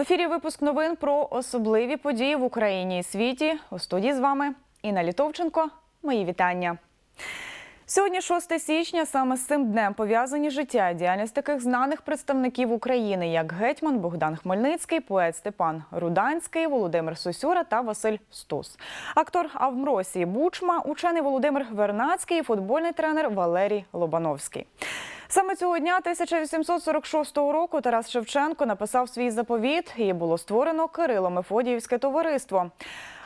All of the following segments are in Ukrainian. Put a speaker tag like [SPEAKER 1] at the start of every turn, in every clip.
[SPEAKER 1] ефірі випуск новин про особливі події в Україні і світі. У студії з вами Інна Літовченко. Мої вітання. Сьогодні 6 січня. Саме з цим днем пов'язані життя і діяльність таких знаних представників України, як гетьман Богдан Хмельницький, поет Степан Руданський, Володимир Сосюра та Василь Стус. Актор Авмросій Бучма, учений Володимир Вернацький, і футбольний тренер Валерій Лобановський. Саме цього дня 1846 року Тарас Шевченко написав свій заповіт і було створено Кирило-Мефодіївське товариство.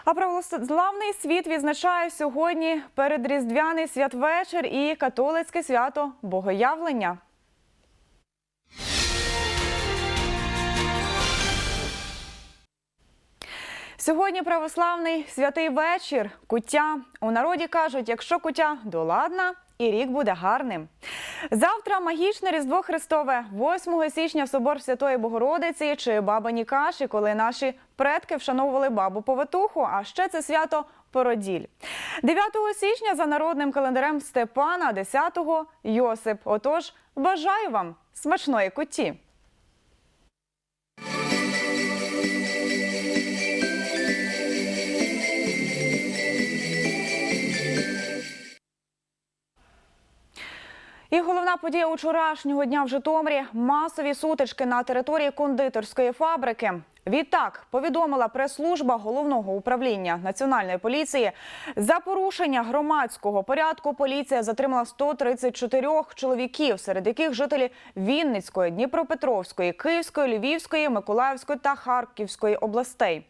[SPEAKER 1] А православний світ відзначає сьогодні передріздвяний святвечір і католицьке свято Богоявлення. Сьогодні православний святий вечір. Куття у народі кажуть, якщо куття доладна, і рік буде гарним. Завтра магічне Різдво Христове, 8 січня собор Святої Богородиці чи Бабині Каші, коли наші предки вшановували бабу повитуху. А ще це свято Породіль. 9 січня за народним календарем Степана, 10-го Йосип. Отож, бажаю вам смачної куті. Головна подія учорашнього дня в Житомирі масові сутички на території кондитерської фабрики. Відтак повідомила прес-служба головного управління національної поліції. За порушення громадського порядку поліція затримала 134 чоловіків, серед яких жителі Вінницької, Дніпропетровської, Київської, Львівської, Миколаївської та Харківської областей.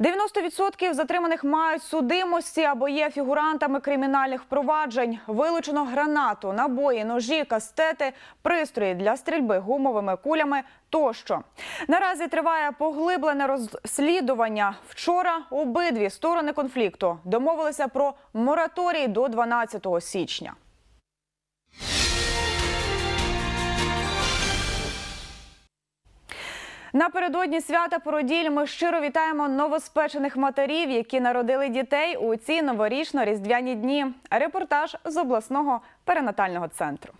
[SPEAKER 1] 90% затриманих мають судимості або є фігурантами кримінальних проваджень. Вилучено гранату, набої, ножі, кастети, пристрої для стрільби гумовими кулями тощо. Наразі триває поглиблене розслідування. Вчора обидві сторони конфлікту домовилися про мораторій до 12 січня. Напередодні свята породіль ми щиро вітаємо новоспечених матерів, які народили дітей у ці новорічно-різдвяні дні. Репортаж з обласного перинатального центру.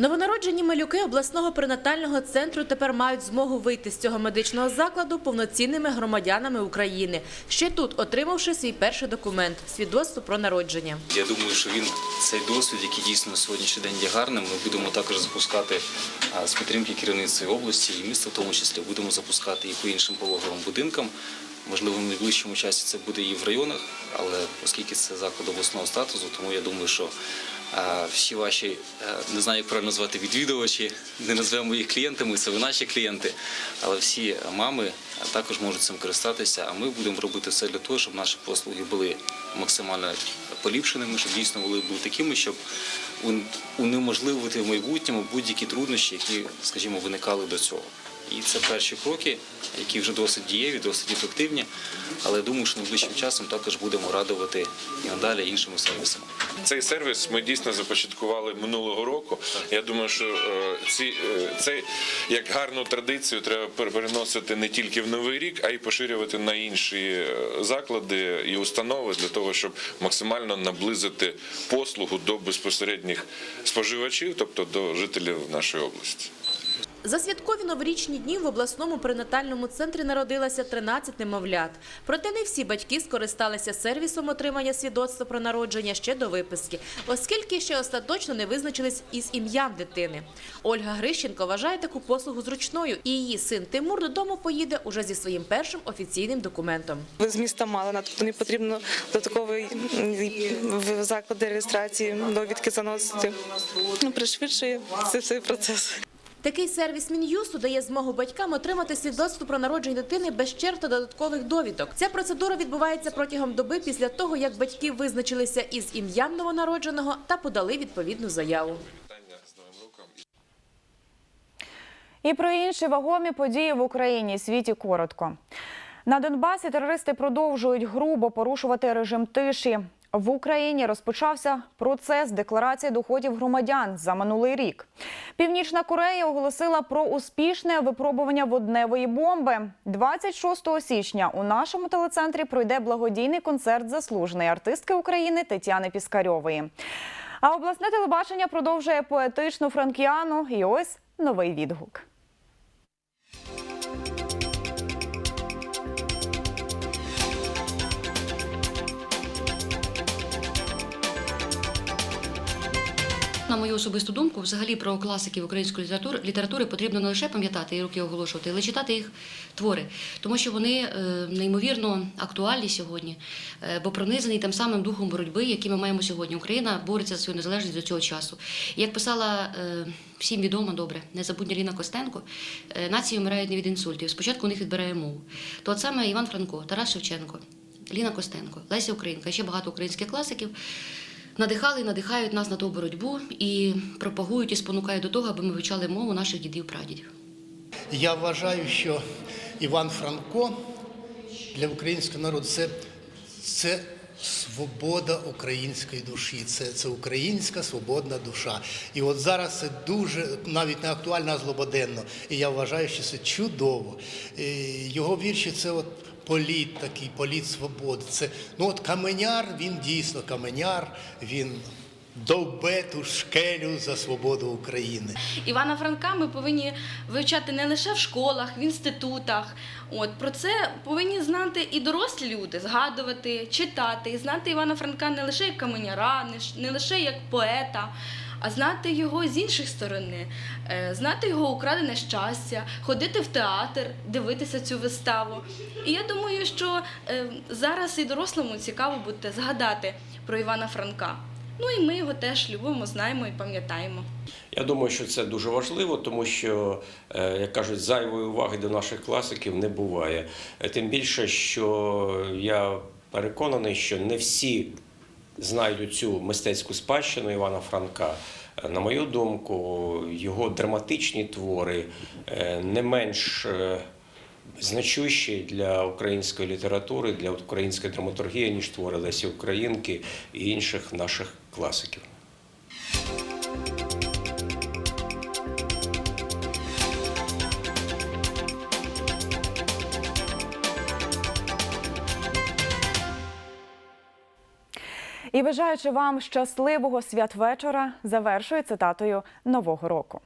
[SPEAKER 2] Новонароджені малюки обласного перинатального центру тепер мають змогу вийти з цього медичного закладу повноцінними громадянами України. Ще тут отримавши свій перший документ свідоцтво про народження.
[SPEAKER 3] Я думаю, що він цей досвід, який дійсно на сьогоднішній день є гарним, ми будемо також запускати з підтримки керівництва області і міста, в тому числі будемо запускати і по іншим пологовим будинкам. Можливо, в найближчому часі це буде і в районах, але оскільки це заклад обласного статусу, тому я думаю, що всі ваші, е, не знаю, як правильно звати відвідувачі, не назвемо їх клієнтами, це ви наші клієнти, але всі мами також можуть цим користатися, а ми будемо робити все для того, щоб наші послуги були максимально поліпшеними, щоб дійсно вони були такими, щоб унеможливити в майбутньому будь-які труднощі, які, скажімо, виникали до цього. І це перші кроки, які вже досить дієві, досить ефективні. Але я думаю, що найближчим часом також будемо радувати і надалі іншими сервісами.
[SPEAKER 4] Цей сервіс ми дійсно започаткували минулого року. Я думаю, що е, ці е, це як гарну традицію треба переносити не тільки в новий рік, а й поширювати на інші е, заклади і установи для того, щоб максимально наблизити послугу до безпосередніх споживачів, тобто до жителів нашої області.
[SPEAKER 2] За святкові новорічні дні в обласному перинатальному центрі народилося 13 немовлят. Проте не всі батьки скористалися сервісом отримання свідоцтва про народження ще до виписки, оскільки ще остаточно не визначились із ім'ям дитини. Ольга Грищенко вважає таку послугу зручною, і її син Тимур додому поїде уже зі своїм першим офіційним документом.
[SPEAKER 5] з міста Малина, тобто не потрібно додатковий в заклади реєстрації довідки заносити. Ну, пришвидшує цей процес.
[SPEAKER 2] Такий сервіс Мін'юсту дає змогу батькам отримати свідоцтво про народження дитини без черг та додаткових довідок. Ця процедура відбувається протягом доби після того, як батьки визначилися із ім'ям новонародженого та подали відповідну заяву.
[SPEAKER 1] І про інші вагомі події в Україні світі коротко. На Донбасі терористи продовжують грубо порушувати режим тиші. В Україні розпочався процес декларації доходів громадян за минулий рік. Північна Корея оголосила про успішне випробування водневої бомби. 26 січня у нашому телецентрі пройде благодійний концерт заслуженої артистки України Тетяни Піскарьової. А обласне телебачення продовжує поетичну франкіану. І ось новий відгук.
[SPEAKER 6] Мою особисту думку, взагалі про класиків української літератури, літератури потрібно не лише пам'ятати і роки оголошувати, але й читати їх твори, тому що вони е, неймовірно актуальні сьогодні, е, бо пронизані тим самим духом боротьби, який ми маємо сьогодні. Україна бореться за свою незалежність до цього часу. Як писала е, всім відомо добре, незабутня Ліна Костенко, нації вмирають не від інсультів. Спочатку у них відбирає мову. То от саме Іван Франко, Тарас Шевченко, Ліна Костенко, Леся Українка, ще багато українських класиків надихали і надихають нас на ту боротьбу і пропагують і спонукають до того, аби ми вивчали мову наших дідів прадідів.
[SPEAKER 7] Я вважаю, що Іван Франко для українського народу це, це свобода української душі, це, це українська свободна душа. І от зараз це дуже навіть не актуально, а злободенно. І я вважаю, що це чудово. Його вірші це от політ такий, політ свободи. Це ну от каменяр, він дійсно каменяр, він довбе ту шкелю за свободу України.
[SPEAKER 8] Івана Франка ми повинні вивчати не лише в школах, в інститутах. От про це повинні знати і дорослі люди, згадувати, читати, і знати Івана Франка не лише як каменяра, не лише як поета. А знати його з іншої сторони, Е, знати його украдене щастя, ходити в театр, дивитися цю виставу. І я думаю, що е, зараз і дорослому цікаво буде згадати про Івана Франка. Ну і ми його теж любимо, знаємо і пам'ятаємо.
[SPEAKER 9] Я думаю, що це дуже важливо, тому що, е, як кажуть, зайвої уваги до наших класиків не буває. Тим більше, що я переконаний, що не всі знають цю мистецьку спадщину Івана Франка. Е, На мою думку, його драматичні твори е, не менш е, значущі для української літератури, для української драматургії, ніж твори Лесі Українки і інших наших класиків.
[SPEAKER 1] І бажаючи вам щасливого святвечора, завершую цитатою Нового року.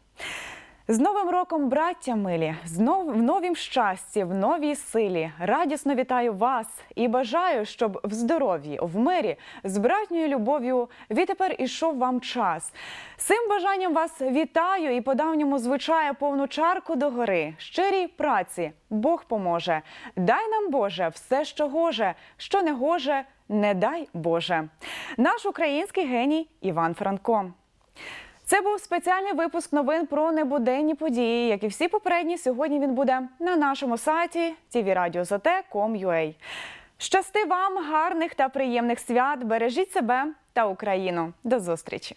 [SPEAKER 1] З Новим роком, браття милі, знов в новім щасті, в новій силі. Радісно вітаю вас і бажаю, щоб в здоров'ї, в мирі, з братньою любов'ю відтепер ішов вам час. Цим бажанням вас вітаю і по давньому звичаю повну чарку до гори. Щирій праці Бог поможе. Дай нам, Боже, все, що гоже, що не гоже, не дай Боже. Наш український геній Іван Франко. Це був спеціальний випуск новин про небуденні події. Як і всі попередні, сьогодні він буде на нашому сайті tvradio.zt.com.ua. Щасти вам, гарних та приємних свят! Бережіть себе та Україну. До зустрічі!